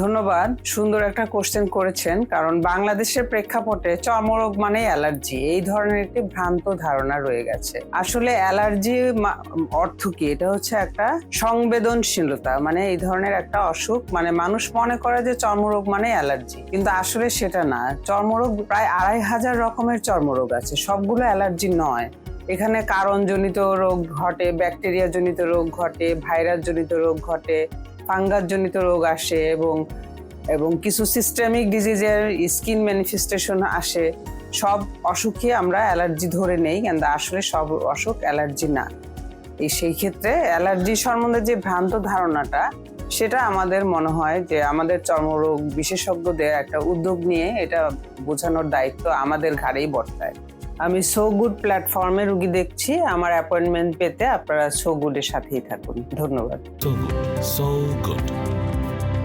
ধন্যবাদ। সুন্দর একটা কোশ্চেন করেছেন, কারণ বাংলাদেশের প্রেক্ষাপটে চর্মরোগ মানে অ্যালার্জি। এই ধরনের একটি ভ্রান্ত ধারণা রয়ে গেছে। আসলে অ্যালার্জি অর্থ কি? এটা হচ্ছে একটা সংবেদনশীলতা মানে এই ধরনের একটা অসুখ। মানে মানুষ মনে করে যে চর্মরোগ মানে অ্যালার্জি, কিন্তু আসলে সেটা না। চর্মরোগ প্রায় আড়াই হাজার রকমের চর্মরোগ আছে। সবগুলো অ্যালার্জি নয়। এখানে কারণজনিত রোগ ঘটে ব্যাকটেরিয়া জনিত রোগ ঘটে ভাইরাস জনিত রোগ ঘটে ফাঙ্গাস জনিত রোগ আসে এবং এবং কিছু সিস্টেমিক ডিজিজের স্কিন ম্যানিফেস্টেশন আসে, সব অসুখই আমরা অ্যালার্জি ধরে নেই কিন্তু আসলে সব অসুখ অ্যালার্জি না। এই সেই ক্ষেত্রে অ্যালার্জি সম্বন্ধে যে ভ্রান্ত ধারণাটা, সেটা আমাদের মনে হয় যে আমাদের চর্মরোগ বিশেষজ্ঞদের একটা উদ্যোগ নিয়ে এটা বোঝানোর দায়িত্ব আমাদের ঘাড়েই বর্তায়। আমি সো গুড প্ল্যাটফর্মে রুগী দেখছি। আমার অ্যাপয়েন্টমেন্ট পেতে আপনারা সো গুডের সাথেই থাকুন। ধন্যবাদ। So good.